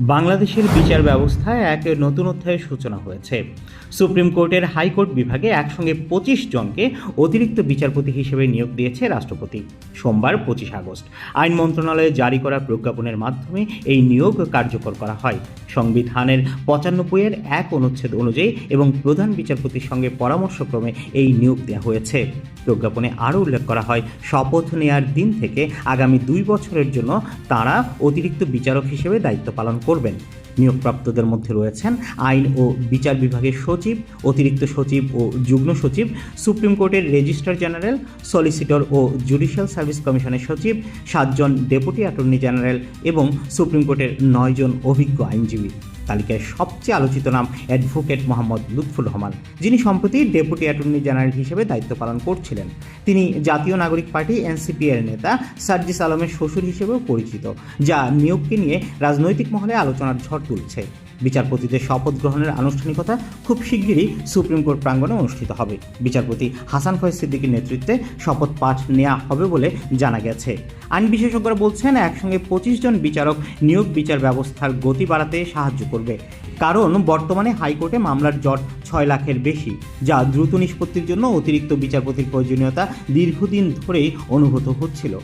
বাংলাদেশের বিচার ব্যবস্থায় এক নতুন অধ্যায়ের সূচনা হয়েছে। সুপ্রিম কোর্টের হাইকোর্ট বিভাগে একসঙ্গে পঁচিশ জনকে অতিরিক্ত বিচারপতি হিসেবে নিয়োগ দিয়েছে রাষ্ট্রপতি। সোমবার পঁচিশ আগস্ট, আইন মন্ত্রণালয়ে জারি করা প্রজ্ঞাপনের মাধ্যমে এই নিয়োগ কার্যকর করা হয়। সংবিধানের পঁচানব্বইয়ের এক অনুচ্ছেদ অনুযায়ী এবং প্রধান বিচারপতির সঙ্গে পরামর্শক্রমে এই নিয়োগ দেওয়া হয়েছে। প্রজ্ঞাপনে আরও উল্লেখ করা হয়, শপথ নেয়ার দিন থেকে আগামী দুই বছরের জন্য তারা অতিরিক্ত বিচারক হিসেবে দায়িত্ব পালন করবেন। নিয়োগপ্রাপ্তদের মধ্যে রয়েছেন আইন ও বিচার বিভাগের সচিব, অতিরিক্ত সচিব ও যুগ্ম সচিব, সুপ্রিম কোর্টের রেজিস্ট্রার জেনারেল, সলিসিটর ও জুডিশিয়াল সার্ভিস কমিশনের সচিব, সাতজন ডেপুটি অ্যাটর্নি জেনারেল এবং সুপ্রিম কোর্টের নয়জন অভিজ্ঞ আইনজীবী। তালিকায় সবচেয়ে আলোচিত নাম অ্যাডভোকেট মোহাম্মদ লুৎফুর রহমান, যিনি সম্প্রতি ডেপুটি অ্যাটর্নি জেনারেল হিসেবে দায়িত্ব পালন করছিলেন। তিনি জাতীয় নাগরিক পার্টি এনসিপি এর নেতা সার্জিস আলমের শ্বশুর হিসেবেও পরিচিত, যা নিয়োগকে নিয়ে রাজনৈতিক মহলে আলোচনার ঝড় তুলছে। বিচারপতিদের শপথ গ্রহণের আনুষ্ঠানিকতা খুব শিগগিরই সুপ্রিম কোর্ট প্রাঙ্গণে অনুষ্ঠিত হবে। বিচারপতি হাসান ফয়েজ সিদ্দিকীর নেতৃত্বে শপথ পাঠ নেওয়া হবে বলে জানা গেছে। আইন বিশেষজ্ঞরা বলছেন, একসঙ্গে পঁচিশ জন বিচারক নিয়োগ বিচার ব্যবস্থার গতি বাড়াতে সাহায্য করবে। কারণ বর্তমানে হাইকোর্টে মামলার জট ছয় লাখের বেশি, যা দ্রুত নিষ্পত্তির জন্য অতিরিক্ত বিচারপতির প্রয়োজনীয়তা দীর্ঘদিন ধরেই অনুভূত হচ্ছিল।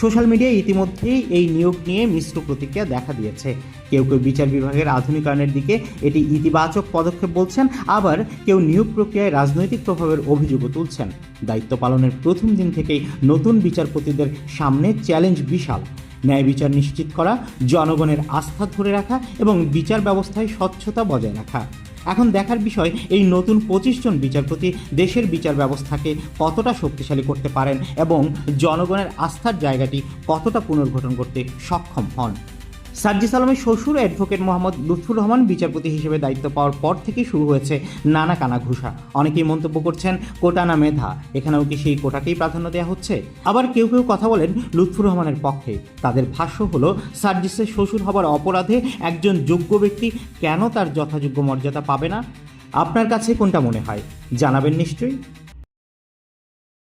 সোশ্যাল মিডিয়ায় ইতিমধ্যেই এই নিয়োগ নিয়ে মিশ্র প্রতিক্রিয়া দেখা দিয়েছে। কেউ কেউ বিচার বিভাগের আধুনিকায়নের দিকে এটি ইতিবাচক পদক্ষেপ বলছেন, আবার কেউ নিয়োগ প্রক্রিয়ায় রাজনৈতিক প্রভাবের অভিযোগও তুলছেন। দায়িত্ব পালনের প্রথম দিন থেকেই নতুন বিচারপতিদের সামনে চ্যালেঞ্জ বিশাল। ন্যায় বিচার নিশ্চিত করা, জনগণের আস্থা ধরে রাখা এবং বিচার ব্যবস্থায় স্বচ্ছতা বজায় রাখা। এখন দেখার বিষয়, এই নতুন পঁচিশ জন বিচারপতি দেশের বিচার ব্যবস্থাকে কতটা শক্তিশালী করতে পারেন এবং জনগণের আস্থার জায়গাটি কতটা পুনর্গঠন করতে সক্ষম হন? সার্জিস আলমের শ্বশুর অ্যাডভোকেট মোহাম্মদ লুৎফুর রহমান বিচারপতি হিসেবে দায়িত্ব পাওয়ার পর থেকেই শুরু হয়েছে নানা কানা ঘুষা অনেকেই মন্তব্য করছেন, কোটা না মেধা। এখানেও কি সেই কোটাকেই প্রাধান্য দেওয়া হচ্ছে? আবার কেউ কেউ কথা বলেন লুৎফুর রহমানের পক্ষে। তাদের ভাষ্য হলো সার্জিসের শ্বশুর হবার অপরাধে একজন যোগ্য ব্যক্তি কেন তার যথাযোগ্য মর্যাদা পাবে না? আপনার কাছে কোনটা মনে হয়? জানাবেন নিশ্চয়ই।